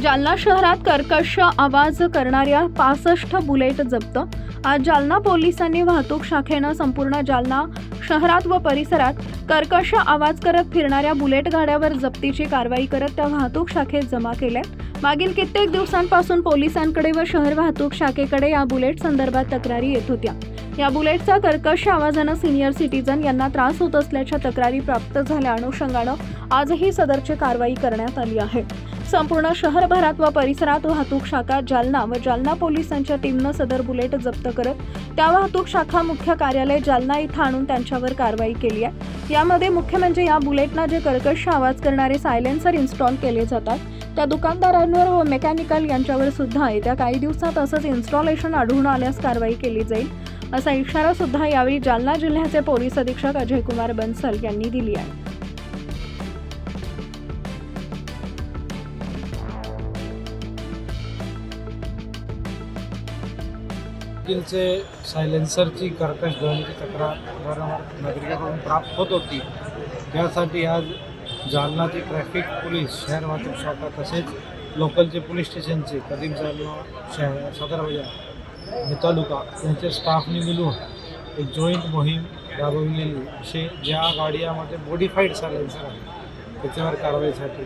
जालना शहरात कर्कश आवाज करणाऱ्या पासष्ट बुलेट जप्त. आज जालना पोलिसांनी वाहतूक शाखेनं संपूर्ण जालना शहरात व परिसरात कर्कश आवाज करत फिरणाऱ्या बुलेट गाड्यावर जप्तीची कारवाई करत त्या वाहतूक शाखेत जमा केल्या. मागील कित्येक दिवसांपासून पोलिसांकडे व शहर वाहतूक शाखेकडे या बुलेट संदर्भात तक्रारी येत होत्या. या बुलेटचा कर्कश आवाजानं सिनियर सिटीजन यांना त्रास होत असल्याच्या तक्रारी प्राप्त झाल्या अनुषंगानं आजही सदरची कारवाई करण्यात आली आहे. संपूर्ण शहरभरात व परिसरात वाहतूक शाखा जालना व जालना पोलिसांच्या टीमनं सदर बुलेट जप्त करत त्या वाहतूक शाखा मुख्य कार्यालय जालना इथं आणून त्यांच्यावर कारवाई केली आहे. यामध्ये मुख्य म्हणजे या बुलेटना जे कर्कश आवाज करणारे सायलेन्सर इन्स्टॉल केले जातात त्या दुकानदारांवर व मेकॅनिकल यांच्यावर सुद्धा येत्या काही दिवसात असंच इन्स्टॉलेशन आढळून आल्यास कारवाई केली जाईल. असा इशारा सुद्धा यावेळी जालना जिल्ह्याचे पोलीस अधीक्षक अजय कुमार बन्सल यांनी दिली आहे. चे सायलेन्सरची कर्कश ध्वनीची तक्रार वारंवार नागरिकांकडून प्राप्त होत होती. त्यासाठी आज जालनाचे ट्रॅफिक पोलीस शहर वाहतूक शाखा तसेच लोकलचे पोलीस स्टेशनचे कदीम जालना शहर सदर बाजार आणि तालुका यांच्या स्टाफने मिळून एक जॉईंट मोहीम राबविलेली असे ज्या गाड्यामध्ये मॉडिफाईड सायलेन्सर आहे त्याच्यावर कारवाईसाठी.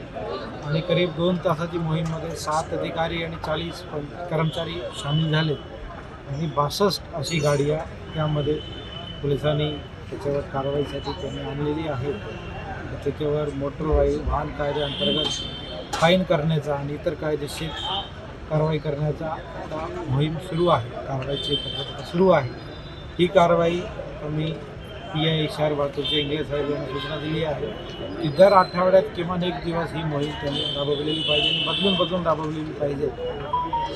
आणि करीब दोन तासाची मोहीममध्ये सात अधिकारी आणि चाळीस कर्मचारी सामील झाले. आणि बासष्ट अशी गाड्या त्यामध्ये पोलिसांनी त्याच्यावर कारवाईसाठी त्यांनी आणलेली आहे त्याच्यावर मोटर वाहू वाहन कायद्याअंतर्गत फाईन करण्याचा आणि इतर कायदेशीर कारवाई करण्याचा आता मोहीम सुरू आहे. कारवाईची पद्धत सुरू आहे. ही कारवाई आम्ही पी आय शहर वाहतूकचे इंग्लिश साहेब सूचना दिली आहे की दर आठवड्यात किमान एक दिवस ही मोहीम त्यांनी राबवलेली पाहिजे आणि बदलून बदलून राबवलेली पाहिजे.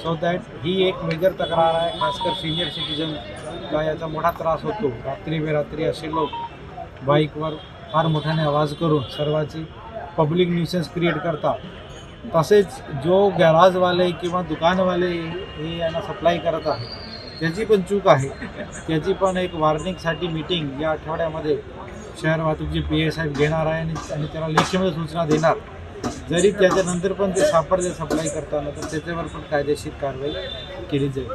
सो दॅट ही एक मेजर तक्रार आहे खासकर सिनियर सिटीजनला याचा मोठा त्रास होतो. रात्री बेरात्री असे लोक बाईकवर फार मोठ्याने आवाज करून सर्वांची पब्लिक न्यूसेन्स क्रिएट करतात. तसेच जो गॅराजवाले किंवा दुकानवाले हे यांना सप्लाय करत आहे त्याची पण चूक आहे. त्याची पण एक वॉर्निंगसाठी मीटिंग या आठवड्यामध्ये शहर वाहतूकचे पी एस साहेब घेणार आहे आणि आणि त्याला लेखीमध्ये सूचना देणार. जरी त्याच्यानंतर पण ते सापडले सप्लाय करताना तर त्याच्यावर पण कायदेशीर कारवाई केली जाईल.